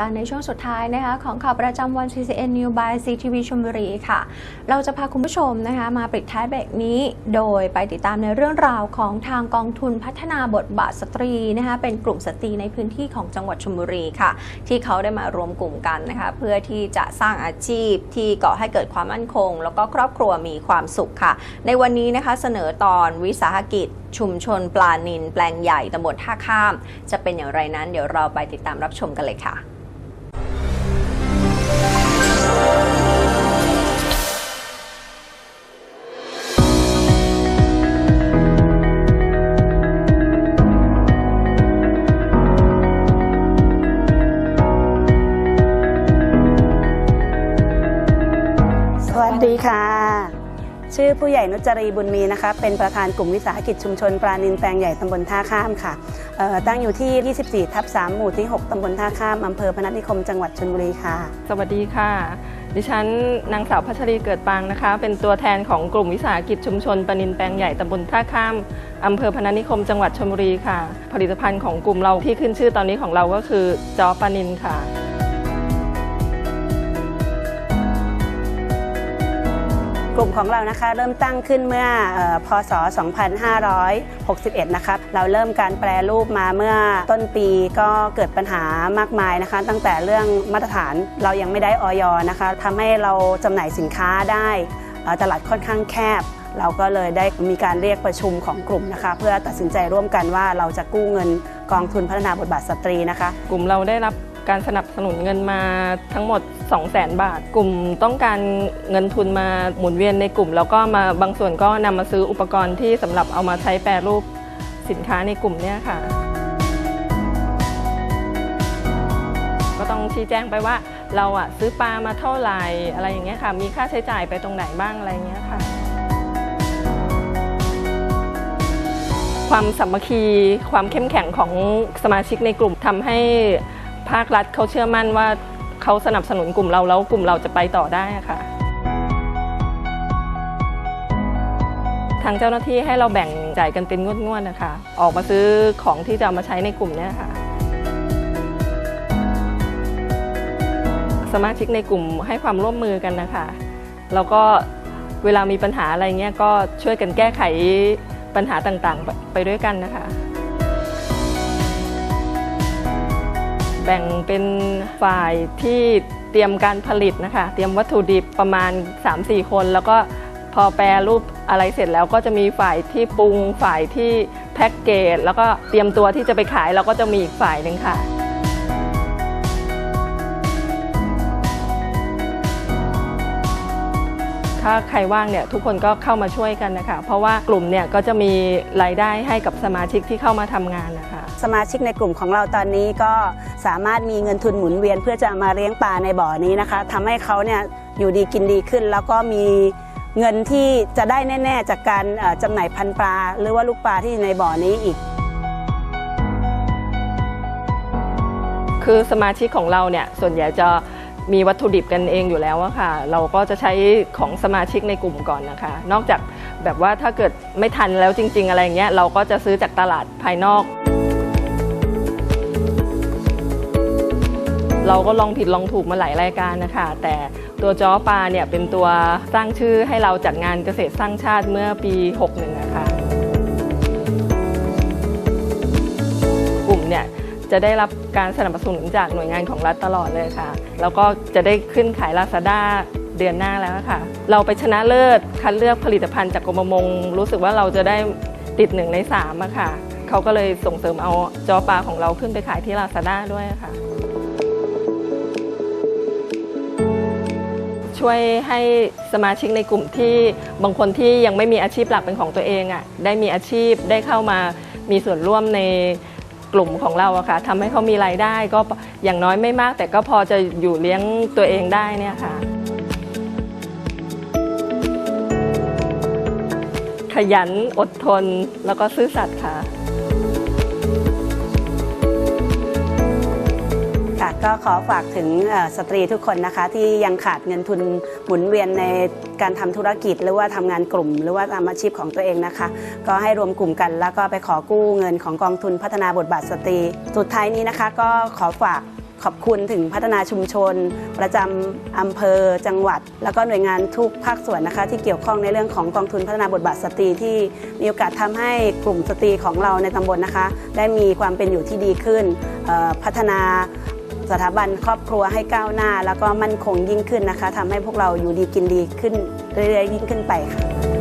กันในช่วงสุดท้ายนะคะของข่าวประจำวัน CCN New by CTV ชลบุรีค่ะ เราจะพาคุณผู้ชมนะคะมาปิดท้ายเบรกนี้ โดยไปติดตามในเรื่องราวของทางกองทุนพัฒนาบทบาทสตรีนะคะเป็นกลุ่มสตรีในพื้นที่ของจังหวัดชลบุรีค่ะ ที่เขาได้มารวมกลุ่มกันนะคะเพื่อที่จะสร้างอาชีพที่ก่อให้เกิดความมั่นคง แล้วก็ครอบครัวมีความสุขค่ะ ในวันนี้นะคะเสนอตอนวิสาหกิจชุมชนปลานิน แปลงใหญ่ตำบลท่าข้าม จะเป็นอย่างไรนั้นเดี๋ยวเราไปติดตามรับชมกันเลยค่ะ ค่ะ ชื่อผู้ใหญ่นุจรีบุญมีนะคะ เป็นประธานกลุ่มวิสาหกิจชุมชนปลานินแปลงใหญ่ตำบลท่าข้ามค่ะ ตั้งอยู่ที่ 24 ทับ 3 หมู่ที่ 6 ตำบลท่าข้าม อำเภอพนัสนิคม จังหวัดชลบุรีค่ะ สวัสดีค่ะ ดิฉันนางสาวพัชรีเกิดปางนะคะ เป็นตัวแทนของกลุ่มวิสาหกิจชุมชนปานินแปลงใหญ่ตำบลท่าข้าม อำเภอพนัสนิคม จังหวัดชลบุรีค่ะ ผลิตภัณฑ์ของกลุ่มเราที่ขึ้นชื่อตอนนี้ของเราก็คือจอปานินค่ะ ลุ่มของเรานะคะเริ่มตั้งขึ้นเมื่ออพศ 2561 นะคะเราเริ่มการแปรรูปมาเมื่อต้นปีก็เกิดปัญหามากมายนะคะ ตั้งแต่เรื่องมาตรฐานเรายังไม่ได้ออยนะคะทำให้เราจำหน่ายสินค้าได้ตลาดค่อนข้างแคบเราก็เลยได้มีการเรียกประชุมของกลุ่มนะคะ เพื่อตัดสินใจร่วมกันว่าเราจะกู้เงินกองทุนพัฒนาบทบาทสตรีนะคะ กลุ่มเราได้รับ การสนับสนุนเงินมาทั้งหมด 2 0 0แสนบาท กลุ่มต้องการเงินทุนมาหมุนเวียนในกลุ่ม แล้วก็มาบางส่วนก็นำมาซื้ออุปกรณ์ที่สำหรับเอามาใช้แปรรูปสินค้าในกลุ่มเนี่ยค่ะ ก็ต้องชี้แจงไปว่าเราอะซื้อปลามาเท่าไหร่อะไรอย่างเงี้ยค่ะ มีค่าใช้จ่ายไปตรงไหนบ้างอะไรอย่างเงี้ยค่ะ ความสามัคคีความเข้มแข็งของสมาชิกในกลุ่มทำให้ ภาครัฐเขาเชื่อมั่นว่าเขาสนับสนุนกลุ่มเราแล้วกลุ่มเราจะไปต่อได้ค่ะ ทางเจ้าหน้าที่ให้เราแบ่งจ่ายกันเป็นงวดๆนะคะ ออกมาซื้อของที่จะเอามาใช้ในกลุ่มเนี้ค่ะ สมาชิกในกลุ่มให้ความร่วมมือกันนะคะ แล้วก็เวลามีปัญหาอะไรเงี้ยก็ช่วยกันแก้ไขปัญหาต่างๆ ไปด้วยกันนะคะ แบ่งเป็นฝ่ายที่เตรียมการผลิตนะคะ เตรียมวัตถุดิบประมาณ 3-4 คน แล้วก็พอแปรรูปอะไรเสร็จแล้วก็จะมีฝ่ายที่ปรุงฝ่ายที่แพ็กเกจแล้วก็เตรียมตัวที่จะไปขายเราก็จะมีอีกฝ่ายหนึ่งค่ะ ถ้าใครว่างเนี่ยทุกคนก็เข้ามาช่วยกันนะคะ เพราะว่ากลุ่มเนี่ยก็จะมีรายได้ให้กับสมาชิกที่เข้ามาทำงานนะคะ สมาชิกในกลุ่มของเราตอนนี้ก็สามารถมีเงินทุนหมุนเวียน เพื่อจะมาเลี้ยงปลาในบ่อนี้นะคะทำให้เขาเนี่ยอยู่ดีกินดีขึ้น แล้วก็มีเงินที่จะได้แน่ ๆ จากการเอ่อจำหน่ายพันธุ์ปลา หรือว่าลูกปลาที่อยู่ในบ่อนี้อีกคือสมาชิกของเราเนี่ยส่วนใหญ่จะ มีวัตถุดิบกันเองอยู่แล้วอะค่ะ เราก็จะใช้ของสมาชิกในกลุ่มก่อนนะคะ นอกจากแบบว่าถ้าเกิดไม่ทันแล้วจริง ๆ อะไรเงี้ยเราก็จะซื้อจากตลาดภายนอก เราก็ลองผิดลองถูกมาหลายรายการนะคะ แต่ตัวจ้อปลาเนี่ยเป็นตัวสร้างชื่อให้เราจัดงานเกษตรสร้างชาติเมื่อปี 61นะคะกลุ่มเนี่ย จะได้รับการสนับสนุนจากหน่วยงานของรัฐตลอดเลยค่ะ แล้วก็จะได้ขึ้นขายลาซาด้าเดือนหน้าแล้วค่ะ เราไปชนะเลิศคัดเลือกผลิตภัณฑ์จากกรมประมง รู้สึกว่าเราจะได้ติดหนึ่งในสามอะค่ะ เขาก็เลยส่งเสริมเอาจอปลาของเราขึ้นไปขายที่ลาซาด้าด้วยค่ะช่วยให้สมาชิกในกลุ่มที่บางคนที่ยังไม่มีอาชีพหลักเป็นของตัวเองอะ่ะได้มีอาชีพได้เข้ามามีส่วนร่วมใน กลุ่มของเราอะค่ะทำให้เขามีรายได้ก็อย่างน้อยไม่มาก แต่ก็พอจะอยู่เลี้ยงตัวเองได้เนี่ยค่ะ ขยันอดทนแล้วก็ซื่อสัตย์ค่ะ ก็ขอฝากถึงสตรีทุกคนนะคะที่ยังขาดเงินทุนหมุนเวียนในการทำธุรกิจ หรือว่าทำงานกลุ่ม หรือว่าทำอาชีพของตัวเองนะคะ ก็ให้รวมกลุ่มกัน แล้วก็ไปขอกู้เงินของกองทุนพัฒนาบทบาทสตรี สุดท้ายนี้นะคะ ก็ขอฝากขอบคุณถึงพัฒนาชุมชน ประจำอำเภอจังหวัด แล้วก็หน่วยงานทุกภาคส่วนนะคะ ที่เกี่ยวข้องในเรื่องของกองทุนพัฒนาบทบาทสตรีที่มีโอกาสทำให้กลุ่มสตรีของเราในตำบลนะคะ ได้มีความเป็นอยู่ที่ดีขึ้นพัฒนา สถาบันครอบครัวให้ก้าวหน้า แล้วก็มั่นคงยิ่งขึ้นนะคะทำให้พวกเราอยู่ดีกินดีขึ้นเรื่อยๆยิ่งขึ้นไปค่ะ